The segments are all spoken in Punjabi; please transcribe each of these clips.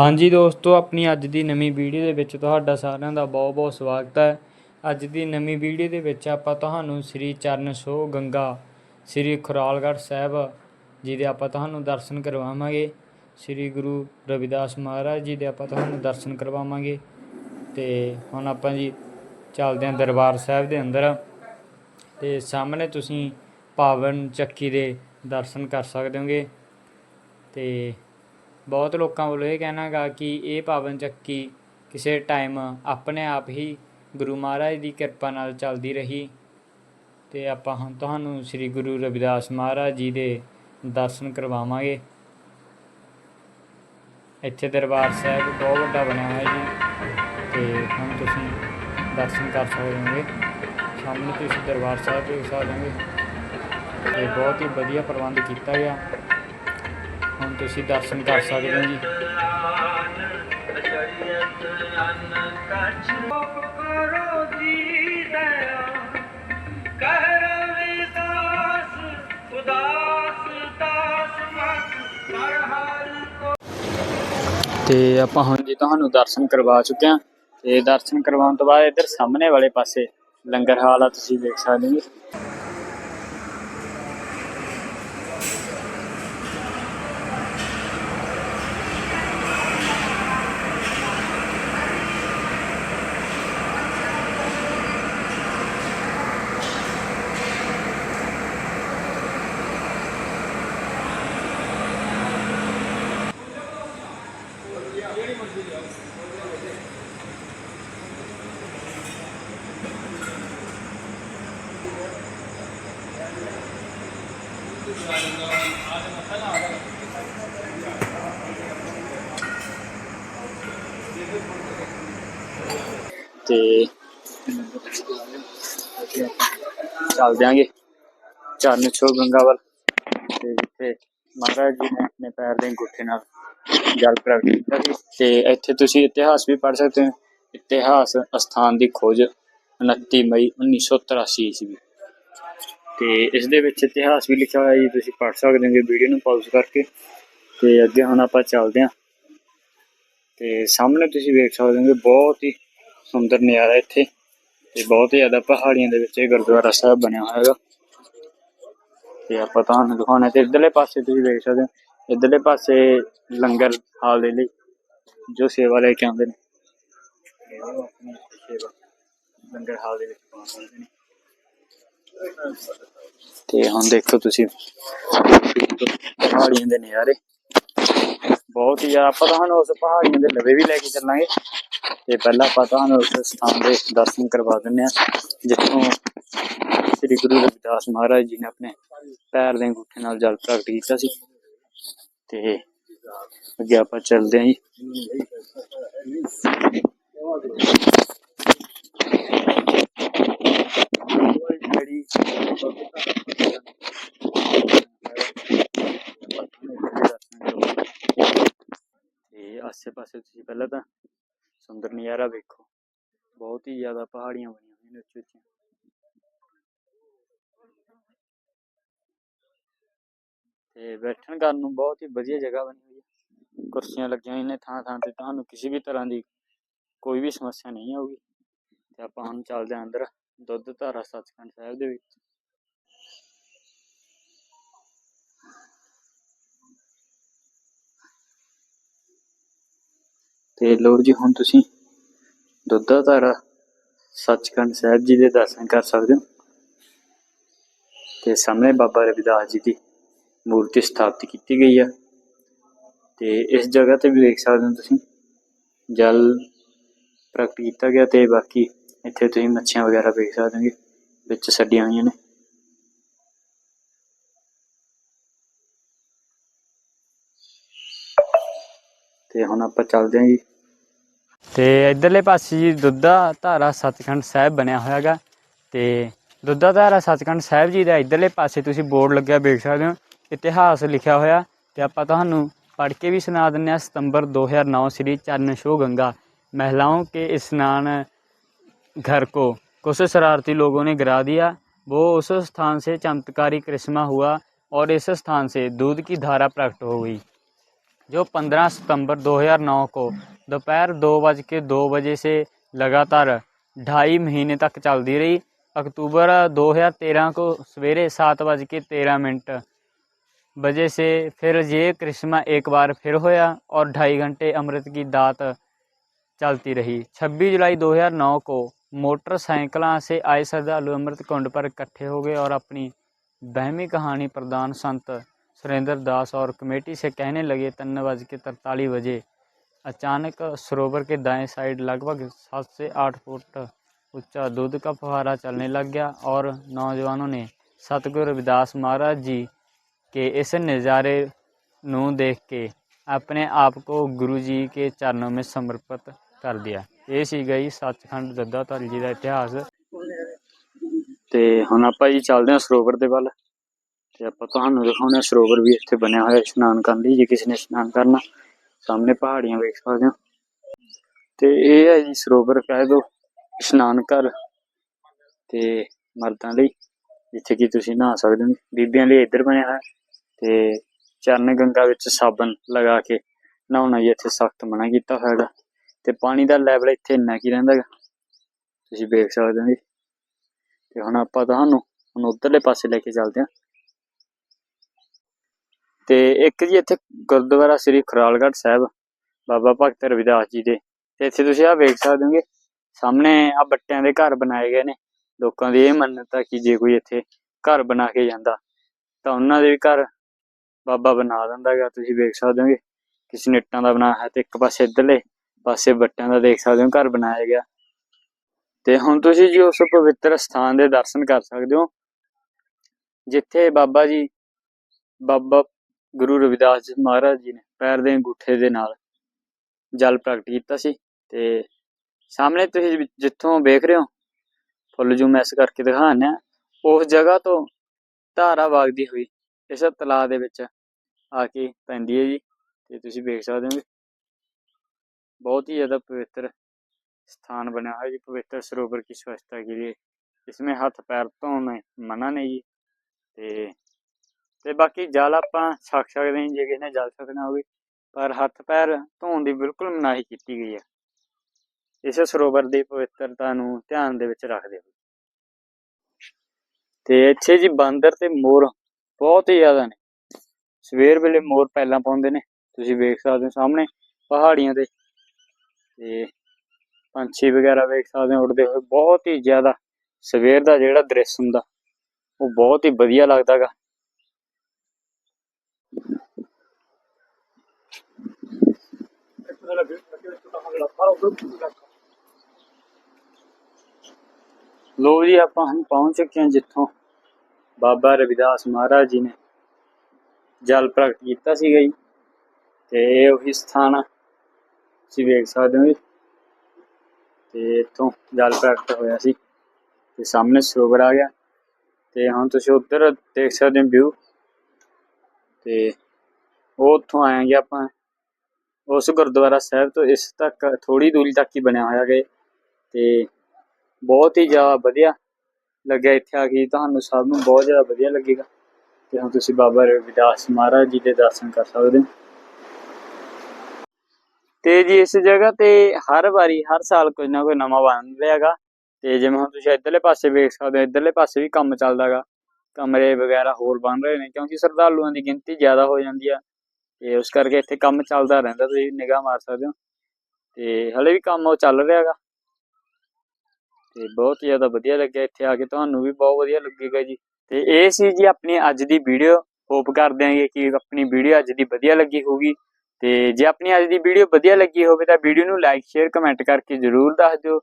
ਹਾਂਜੀ ਦੋਸਤੋ, ਆਪਣੀ ਅੱਜ ਦੀ ਨਵੀਂ ਵੀਡੀਓ ਦੇ ਵਿੱਚ ਤੁਹਾਡਾ ਸਾਰਿਆਂ ਦਾ ਬਹੁਤ-ਬਹੁਤ ਸਵਾਗਤ ਹੈ। ਅੱਜ ਦੀ ਨਵੀਂ ਵੀਡੀਓ ਦੇ ਵਿੱਚ ਆਪਾਂ ਤੁਹਾਨੂੰ ਸ੍ਰੀ ਚਰਨ ਛੋਹ ਗੰਗਾ, ਸ੍ਰੀ ਖੁਰਾਲਗੜ੍ਹ ਸਾਹਿਬ ਜੀ ਦੇ ਆਪਾਂ ਤੁਹਾਨੂੰ ਦਰਸ਼ਨ ਕਰਵਾਵਾਂਗੇ। ਸ੍ਰੀ ਗੁਰੂ ਰਵਿਦਾਸ ਮਹਾਰਾਜ ਜੀ ਦੇ ਆਪਾਂ ਤੁਹਾਨੂੰ ਦਰਸ਼ਨ ਕਰਵਾਵਾਂਗੇ। ਤੇ ਹੁਣ ਆਪਾਂ ਜੀ ਚੱਲਦੇ ਹਾਂ ਦਰਬਾਰ ਸਾਹਿਬ ਦੇ ਅੰਦਰ। ਤੇ ਸਾਹਮਣੇ ਤੁਸੀਂ ਪਾਵਨ ਚੱਕੀ ਦੇ ਦਰਸ਼ਨ ਕਰ ਸਕਦੇ ਹੋਗੇ। ਤੇ ਬਹੁਤ ਲੋਕਾਂ ਵੱਲੋਂ ਇਹ ਕਹਿਣਾ ਗਾ ਕਿ ਇਹ ਪਾਵਨ ਚੱਕੀ ਕਿਸੇ ਟਾਈਮ ਆਪਣੇ ਆਪ ਹੀ ਗੁਰੂ ਮਹਾਰਾਜ ਦੀ ਕਿਰਪਾ ਨਾਲ ਚੱਲਦੀ ਰਹੀ। ਤੇ ਆਪਾਂ ਹੁਣ ਤੁਹਾਨੂੰ ਸ੍ਰੀ ਗੁਰੂ ਰਵਿਦਾਸ ਮਹਾਰਾਜ ਜੀ ਦੇ ਦਰਸ਼ਨ ਕਰਵਾਵਾਂਗੇ। ਇੱਥੇ ਦਰਬਾਰ ਸਾਹਿਬ ਬਹੁਤ ਵੱਡਾ ਬਣਿਆ ਹੋਇਆ ਜੀ। ਤੇ ਹੁਣ ਤੁਸੀਂ ਦਰਸ਼ਨ ਕਰ ਸਕਦੇ ਹੋਗੇ ਸਾਹਮਣੇ ਤੁਸੀਂ ਦਰਬਾਰ ਸਾਹਿਬ ਦੇਖ ਸਕਦੇ ਹੋਗੇ ਤੇ ਬਹੁਤ ਹੀ ਵਧੀਆ ਪ੍ਰਬੰਧ ਕੀਤਾ ਗਿਆ। ਹੁਣ ਤੁਸੀਂ ਦਰਸ਼ਨ ਕਰ ਸਕਦੇ ਹੋ ਜੀ। ਤੇ ਆਪਾਂ ਹੁਣ ਜੀ ਤੁਹਾਨੂੰ ਦਰਸ਼ਨ ਕਰਵਾ ਚੁੱਕੇ ਹਾਂ। ਤੇ ਦਰਸ਼ਨ ਕਰਵਾਉਣ ਤੋਂ ਬਾਅਦ ਇੱਧਰ ਸਾਹਮਣੇ ਵਾਲੇ ਪਾਸੇ ਲੰਗਰ ਹਾਲ ਆ, ਤੁਸੀਂ ਦੇਖ ਸਕਦੇ ਹੋ। ਤੇ ਚੱਲ ਦਿਆਂਗੇ। ਚਰਨ ਛੋ ਗੰਗਾ ਵੱਲ ਤੇ ਜਿੱਥੇ ਮਹਾਰਾਜ ਜੀ ਨੇ ਆਪਣੇ ਪੈਰ ਦੇ ਅੰਗੂਠੇ ਨਾਲ ਜਲ ਪ੍ਰਗਟ ਕੀਤਾ ਸੀ ਤੇ ਇੱਥੇ ਤੁਸੀਂ ਇਤਿਹਾਸ ਵੀ ਪੜ੍ਹ ਸਕਦੇ ਹੋ। ਇਤਿਹਾਸ ਅਸਥਾਨ ਦੀ ਖੋਜ 29 ਮਈ 1983 ਈਸਵੀ। ਤੇ ਇਸ ਦੇ ਵਿੱਚ ਇਤਿਹਾਸ ਵੀ ਲਿਖਿਆ ਹੋਇਆ ਜੀ, ਤੁਸੀਂ ਪੜ੍ਹ ਸਕਦੇ ਹੋਗੇ ਵੀਡੀਓ ਨੂੰ ਪਾਜ਼ ਕਰਕੇ। ਤੇ ਅੱਗੇ ਹੁਣ ਆਪਾਂ ਚੱਲਦੇ ਹਾਂ। ਤੇ ਸਾਹਮਣੇ ਤੁਸੀਂ ਵੇਖ ਸਕਦੇ ਹੋਗੇ, ਬਹੁਤ ਹੀ ਸੁੰਦਰ ਨਜ਼ਾਰਾ ਇੱਥੇ। ਤੇ ਬਹੁਤ ਹੀ ਜ਼ਿਆਦਾ ਪਹਾੜੀਆਂ ਦੇ ਵਿੱਚ ਇਹ ਗੁਰਦੁਆਰਾ ਸਾਹਿਬ ਬਣਿਆ ਹੋਇਆ ਹੈਗਾ। ਤੇ ਆਪਾਂ ਤੁਹਾਨੂੰ ਦਿਖਾਉਣਾ ਤੇ ਇਧਰਲੇ ਪਾਸੇ ਤੁਸੀਂ ਵੇਖ ਸਕਦੇ ਹੋ। ਇਧਰਲੇ ਪਾਸੇ ਲੰਗਰ ਹਾਲ ਦੇ ਲਈ ਜੋ ਸੇਵਾ ਲੈ ਕੇ ਆਉਂਦੇ ਨੇ। ਲੰਗਰ ਹਾਲ ਦੇ ਵਿੱਚ ਪਹੁੰਚਦੇ ਨੇ। ਤੇ ਹੁਣ ਦੇਖੋ ਤੁਸੀਂ। ਪਹਾੜੀਆਂ ਦੇ ਨਜ਼ਾਰੇ। ਬਹੁਤ ਹੀ ਜ਼ਿਆਦਾ ਆਪਾਂ ਤੁਹਾਨੂੰ ਉਸ ਪਹਾੜੀਆਂ ਦੇ ਲਵੇ ਵੀ ਲੈ ਕੇ ਚੱਲਾਂਗੇ। ਤੇ ਪਹਿਲਾਂ ਆਪਾਂ ਤੁਹਾਨੂੰ ਉਸ ਸਥਾਨ ਦੇ ਦਰਸ਼ਨ ਕਰਵਾ ਦਿੰਦੇ ਆ ਜਿੱਥੋਂ ਸ੍ਰੀ ਗੁਰੂ ਰਵਿਦਾਸ ਮਹਾਰਾਜ ਜੀ ਨੇ ਆਪਣੇ ਪੈਰ ਦੇ ਅੰਗੂਠੇ ਨਾਲ ਜਲ ਪ੍ਰਗਟ ਕੀਤਾ ਸੀ। ਤੇ ਅੱਗੇ ਆਪਾਂ ਚੱਲਦੇ ਹਾਂ ਜੀ ਤੇ ਆਸੇ ਪਾਸੇ ਤੁਸੀਂ ਪਹਿਲਾਂ ਤਾਂ ਸੁੰਦਰ ਨਜ਼ਾਰਾ ਵੇਖੋ ਬਹੁਤ ਹੀ ਜ਼ਿਆਦਾ ਪਹਾੜੀਆਂ ਬਣੀਆਂ ਹੋਈਆਂ ਨੇ ਉੱਚੀ ਉੱਚੀਆਂ ਤੇ ਬੈਠਣ ਕਰਨ ਨੂੰ ਬਹੁਤ ਹੀ ਵਧੀਆ ਜਗ੍ਹਾ ਬਣੀ ਹੋਈ ਹੈ। ਕੁਰਸੀਆਂ ਲੱਗੀਆਂ ਹੋਈਆਂ ਨੇ ਥਾਂ ਥਾਂ ਤੇ ਤੁਹਾਨੂੰ ਕਿਸੇ ਵੀ ਤਰ੍ਹਾਂ ਦੀ ਕੋਈ ਵੀ ਸਮੱਸਿਆ ਨਹੀਂ ਆਊਗੀ। ਤੇ ਆਪਾਂ ਹੁਣ ਚੱਲਦੇ ਹਾਂ ਅੰਦਰ, ਦੁੱਧ ਧਾਰਾ ਸੱਚਖੰਡ ਸਾਹਿਬ ਦੇ ਵਿੱਚ। ਤੇ ਲੋ ਜੀ, ਹੁਣ ਤੁਸੀਂ ਦੁੱਧ ਧਾਰਾ ਸੱਚਖੰਡ ਸਾਹਿਬ ਜੀ ਦੇ ਦਰਸ਼ਨ ਕਰ ਸਕਦੇ ਹੋ। ਤੇ ਸਾਹਮਣੇ ਬਾਬਾ ਰਵਿਦਾਸ ਜੀ ਦੀ ਮੂਰਤੀ ਸਥਾਪਿਤ ਕੀਤੀ ਗਈ ਆ। ਤੇ ਇਸ ਜਗ੍ਹਾ ਤੇ ਵੀ ਦੇਖ ਸਕਦੇ ਹੋ ਤੁਸੀਂ, ਜਲ ਪ੍ਰਗਟ ਕੀਤਾ ਗਿਆ ਤੇ ਬਾਕੀ ਇੱਥੇ ਤੁਸੀਂ ਮੱਛੀਆਂ ਵਗੈਰਾ ਵੇਖ ਸਕਦੇ ਹੋ ਵਿੱਚ ਛੱਡੀਆਂ ਹੋਈਆਂ ਨੇ। ਤੇ ਹੁਣ ਆਪਾਂ ਚੱਲਦੇ ਹਾਂ ਜੀ। ਤੇ ਇਧਰਲੇ ਪਾਸੇ ਜੀ ਦੁੱਧਾ ਧਾਰਾ ਸੱਚਖੰਡ ਸਾਹਿਬ ਬਣਿਆ ਹੋਇਆਗਾ ਤੇ ਦੁੱਧਾ ਧਾਰਾ ਸੱਚਖੰਡ ਸਾਹਿਬ ਜੀ ਦਾ ਇਧਰਲੇ ਪਾਸੇ ਤੁਸੀਂ ਬੋਰਡ ਲੱਗਿਆ ਵੇਖ ਸਕਦੇ ਹੋ। ਇਤਿਹਾਸ ਲਿਖਿਆ ਹੋਇਆ ਤੇ ਆਪਾਂ ਤੁਹਾਨੂੰ पढ़ के भी सुना दें सितंबर 2009 श्री चरण शो गंगा महिलाओं के स्नान घर को कुछ शरारती लोगों ने गिरा दिया वो उस स्थान से चमत्कारी करिश्मा हुआ और इस स्थान से दूध की धारा प्रकट हो गई जो 15 सितंबर 2009 को दोपहर दो बज के दो बजे से लगातार ढाई महीने तक चलती रही अक्टूबर 2013 को सवेरे सात बज के तेरह मिनट बजे से फिर ये करिश्मा एक बार फिर होया और ढाई घंटे अमृत की दात चलती रही। 26 जुलाई 2009 को मोटरसाइकिलों से आए श्रद्धालु अमृत कुंड पर इकट्ठे हो गए और अपनी बहमी कहानी प्रधान संत सुरेंद्र दास और कमेटी से कहने लगे, तीन बज के तरतालीस बजे। अचानक सरोवर के दाएँ साइड लगभग सात से आठ फुट ऊँचा दूध का फुहारा चलने लग गया और नौजवानों ने सतगुरु रविदास महाराज जी के इस नज़ारे ਨੂੰ ਦੇਖ ਕੇ ਆਪਣੇ ਆਪ को ਗੁਰੂ ਜੀ के ਚਰਨों में समर्पित ਕਰ ਦਿਆ ਇਹ ਸੀਗਾ ਜੀ ਸੱਚਖੰਡ ਦੱਦਾਧਾਰੀ ਜੀ ਦਾ ਇਤਿਹਾਸ ਤੇ ਹੁਣ ਆਪਾਂ ਜੀ ਚੱਲਦੇ ਹਾਂ ਸਰੋਵਰ ਦੇ ਵੱਲ ਤੇ ਆਪਾਂ ਤੁਹਾਨੂੰ ਦਿਖਾਉਂਦੇ ਹਾਂ ਸਰੋਵਰ ਵੀ ਇੱਥੇ ਬਣਿਆ ਹੋਇਆ ਇਸ਼ਨਾਨ ਕਰਨ ਲਈ ਜੇ ਕਿਸੇ ਨੇ ਇਸ਼ਨਾਨ ਕਰਨਾ ਸਾਹਮਣੇ ਪਹਾੜੀਆਂ ਵੇਖ ਸਕਦੇ ਹੋ ਤੇ ਇਹ ਹੈ ਜੀ ਸਰੋਵਰ ਕਹਿ ਦੋ ਇਸ਼ਨਾਨ ਘਰ ਤੇ ਮਰਦਾਂ ਲਈ ਜਿੱਥੇ ਕਿ ਤੁਸੀਂ ਨਹਾ ਸਕਦੇ ਹੋ ਬੀਬੀਆਂ ਲਈ ਇੱਧਰ ਬਣਿਆ ਹੋਇਆ ਤੇ ਚਰਨ ਗੰਗਾ ਵਿੱਚ ਸਾਬਣ ਲਗਾ ਕੇ ਨਹਾਉਣਾ ਜੀ ਇੱਥੇ ਸਖਤ ਮਨਾ ਕੀਤਾ ਹੋਇਆ ਤੇ ਪਾਣੀ ਦਾ ਲੈਵਲ ਇੱਥੇ ਇੰਨਾ ਕੀ ਰਹਿੰਦਾ ਹੈਗਾ ਤੁਸੀਂ ਵੇਖ ਸਕਦੇ ਹੋ ਜੀ। ਤੇ ਹੁਣ ਆਪਾਂ ਤੁਹਾਨੂੰ ਹੁਣ ਉਧਰਲੇ ਪਾਸੇ ਲੈ ਕੇ ਚੱਲਦੇ ਹਾਂ। ਤੇ ਇੱਕ ਜੀ ਇੱਥੇ ਗੁਰਦੁਆਰਾ ਸ੍ਰੀ ਖੁਰਾਲਗੜ੍ਹ ਸਾਹਿਬ, ਬਾਬਾ ਭਗਤ ਰਵਿਦਾਸ ਜੀ ਦੇ। ਤੇ ਇੱਥੇ ਤੁਸੀਂ ਆ ਵੇਖ ਸਕਦੇ ਹੋਗੇ, ਸਾਹਮਣੇ ਆ ਬੱਟਿਆਂ ਦੇ ਘਰ ਬਣਾਏ ਗਏ ਨੇ। ਲੋਕਾਂ ਦੀ ਇਹ ਮੰਨਤ ਆ ਕਿ ਜੇ ਕੋਈ ਇੱਥੇ ਘਰ ਬਣਾ ਕੇ ਜਾਂਦਾ, ਤਾਂ ਉਹਨਾਂ ਦੇ ਵੀ ਘਰ ਬਾਬਾ ਬਣਾ ਦਿੰਦਾ ਹੈਗਾ, ਤੁਸੀਂ ਵੇਖ ਸਕਦੇ ਹੋਗੇ ਕਿਸੇ ਨੇ ਇੱਟਾਂ ਦਾ ਬਣਾ ਹੈ ਤੇ ਇੱਕ ਪਾਸੇ ਇੱਧਰਲੇ, ਪਾਸੇ ਬੱਟਿਆਂ ਦਾ ਦੇਖ ਸਕਦੇ ਹੋ, ਘਰ ਬਣਾਇਆ ਗਿਆ। ਤੇ ਹੁਣ ਤੁਸੀਂ ਜੀ ਉਸ ਪਵਿੱਤਰ ਸਥਾਨ ਦੇ ਦਰਸ਼ਨ ਕਰ ਸਕਦੇ ਹੋ। ਜਿੱਥੇ ਬਾਬਾ ਜੀ, ਬਾਬਾ ਗੁਰੂ ਰਵਿਦਾਸ ਜੀ ਮਹਾਰਾਜ ਜੀ ਨੇ ਪੈਰ ਦੇ ਅੰਗੂਠੇ ਦੇ ਨਾਲ ਜਲ ਪ੍ਰਗਟ ਕੀਤਾ ਸੀ ਤੇ ਸਾਹਮਣੇ ਤੁਸੀਂ ਜਿੱਥੋਂ ਵੇਖ ਰਹੇ ਹੋ, ਫੁੱਲ ਜੂਮ ਐਸ ਕਰਕੇ ਦਿਖਾਉਂਦੇ ਆ ਉਸ ਜਗ੍ਹਾ ਤੋਂ ਧਾਰਾ ਵਗਦੀ ਹੋਈ ਇਸ ਤਲਾਅ ਦੇ ਵਿੱਚ ਆ ਕੇ ਪੈਂਦੀ ਹੈ ਜੀ ਤੇ ਤੁਸੀਂ ਵੇਖ ਸਕਦੇ ਹੋ बहुत ही ज़्यादा पवित्र स्थान बना है जी पवित्र सरोवर की स्वच्छता के लिए इसमें हथ पैर धोने मना नहीं जी ਤੇ ਤੇ ਬਾਕੀ ਜਲ ਆਪਾਂ ਛਕ ਸਕਦੇ ਹਾਂ ਜੇ ਕਿਸੇ ਨੇ ਜਲ ਛਕਣਾ ਹੋਵੇ ਪਰ ਹੱਥ ਪੈਰ ਧੋਣ ਦੀ ਬਿਲਕੁਲ ਮਨਾਹੀ ਕੀਤੀ ਗਈ ਹੈ ਇਸ ਸਰੋਵਰ ਦੀ ਪਵਿੱਤਰਤਾ ਨੂੰ ਧਿਆਨ ਦੇ ਵਿੱਚ ਰੱਖਦੇ ਹੋਏ ਤੇ ਇੱਥੇ ਜੀ ਬਾਂਦਰ ਤੇ ਮੋਰ ਬਹੁਤ ਹੀ ਜ਼ਿਆਦਾ ਨੇ ਸਵੇਰ ਵੇਲੇ ਮੋਰ ਪਹਿਲਾਂ ਪਾਉਂਦੇ ਨੇ, ਤੁਸੀਂ ਵੇਖ ਸਕਦੇ ਹੋ ਸਾਹਮਣੇ ਪਹਾੜੀਆਂ ਤੇ। ਤੇ ਪੰਛੀ ਵਗੈਰਾ ਵੇਖ ਸਕਦੇ ਹੋ, ਉੱਡਦੇ ਹੋਏ ਬਹੁਤ ਹੀ ਜ਼ਿਆਦਾ ਸਵੇਰ ਦਾ ਜਿਹੜਾ ਦ੍ਰਿਸ਼ ਹੁੰਦਾ, ਉਹ ਬਹੁਤ ਹੀ ਵਧੀਆ ਲੱਗਦਾ ਗਾ। ਲੋ ਜੀ, ਆਪਾਂ ਹੁਣ ਪਹੁੰਚ ਚੁੱਕੇ ਹਾਂ ਜਿੱਥੋਂ ਬਾਬਾ ਰਵਿਦਾਸ ਮਹਾਰਾਜ ਜੀ ਨੇ। ਜਲ ਪ੍ਰਗਟ ਕੀਤਾ ਸੀਗਾ ਜੀ। ਤੇ ਇਹ ਉਹੀ ਸਥਾਨ ਆ। ਤੁਸੀਂ ਵੇਖ ਸਕਦੇ ਹੋ ਜੀ। ਤੇ ਇੱਥੋਂ ਜਲ ਪ੍ਰਗਟ ਹੋਇਆ ਸੀ। ਤੇ ਸਾਹਮਣੇ ਸਰੋਵਰ ਆ ਗਿਆ। ਤੇ ਹੁਣ ਤੁਸੀਂ ਉੱਧਰ ਦੇਖ ਸਕਦੇ ਹੋ ਵਿਊ। ਤੇ ਉਹ ਉੱਥੋਂ ਆਏਗੇ ਆਪਾਂ। ਉਸ ਗੁਰਦੁਆਰਾ ਸਾਹਿਬ ਤੋਂ ਇਸ ਤੱਕ ਥੋੜੀ ਦੂਰੀ ਤੱਕ ਹੀ ਬਣਿਆ ਹੋਇਆ ਗੇ। ਤੇ ਬਹੁਤ ਹੀ ਜ਼ਿਆਦਾ ਵਧੀਆ ਲੱਗਿਆ ਇੱਥੇ ਆ ਕੇ ਤੁਹਾਨੂੰ ਸਭ ਨੂੰ ਬਹੁਤ ਜ਼ਿਆਦਾ ਵਧੀਆ ਲੱਗੇਗਾ। ਤੇ ਹੁਣ ਤੁਸੀਂ ਬਾਬਾ ਰਵਿਦਾਸ ਮਹਾਰਾਜ ਜੀ ਦੇ ਦਰਸ਼ਨ ਕਰ ਸਕਦੇ ਹੋ। ਤੇ ਜੀ ਇਸ ਜਗ੍ਹਾ ਤੇ ਹਰ ਵਾਰੀ, ਹਰ ਸਾਲ ਕੁਝ ਨਾ ਕੋਈ ਨਵਾਂ ਬਣ ਰਿਹਾਗਾ ਤੇ ਜਿਵੇਂ ਹੁਣ ਤੁਸੀਂ ਇੱਧਰਲੇ ਪਾਸੇ ਵੇਖ ਸਕਦੇ ਹੋ, ਇੱਧਰਲੇ ਪਾਸੇ ਵੀ ਕੰਮ ਚੱਲਦਾਗਾ ਕਮਰੇ ਵਗੈਰਾ ਹੋਰ ਬਣ ਰਹੇ ਨੇ, ਕਿਉਂਕਿ ਸ਼ਰਧਾਲੂਆਂ ਦੀ ਗਿਣਤੀ ਜ਼ਿਆਦਾ ਹੋ ਜਾਂਦੀ ਆ। ਤੇ ਉਸ ਕਰਕੇ ਇੱਥੇ ਕੰਮ ਚੱਲਦਾ ਰਹਿੰਦਾ, ਤੁਸੀਂ ਨਿਗਾਹ ਮਾਰ ਸਕਦੇ ਹੋ। ਤੇ ਹਲੇ ਵੀ ਕੰਮ ਉਹ ਚੱਲ ਰਿਹਾਗਾ ਤੇ ਬਹੁਤ ਜ਼ਿਆਦਾ ਵਧੀਆ ਲੱਗਿਆ ਇੱਥੇ ਆ ਕੇ, ਤੁਹਾਨੂੰ ਵੀ ਬਹੁਤ ਵਧੀਆ ਲੱਗੇਗਾ ਜੀ। ਤੇ ਇਹ ਸੀ ਜੀ ਆਪਣੀ ਅੱਜ ਦੀ ਵੀਡੀਓ। ਹੋਪ ਕਰਦੇ ਹਾਂ ਕਿ ਆਪਣੀ ਵੀਡੀਓ ਅੱਜ ਦੀ ਵਧੀਆ ਲੱਗੀ ਹੋਊਗੀ। ਤੇ ਜੇ ਆਪਣੀ ਅੱਜ ਦੀ ਵੀਡੀਓ ਵਧੀਆ ਲੱਗੀ ਹੋਵੇ ਤਾਂ ਵੀਡੀਓ ਨੂੰ ਲਾਈਕ ਸ਼ੇਅਰ ਕਮੈਂਟ ਕਰਕੇ ਜਰੂਰ ਦੱਸ ਦਿਓ।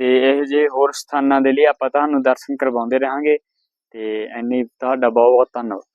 ਤੇ ਇਹੋ ਜਿਹੇ ਹੋਰ ਸਥਾਨਾਂ ਦੇ ਲਈ ਆਪਾਂ ਤੁਹਾਨੂੰ ਦਰਸ਼ਨ ਕਰਵਾਉਂਦੇ ਰਹਾਂਗੇ। ਤੇ ਇੰਨੀ ਤੁਹਾਡਾ ਬਹੁਤ ਬਹੁਤ ਧੰਨਵਾਦ।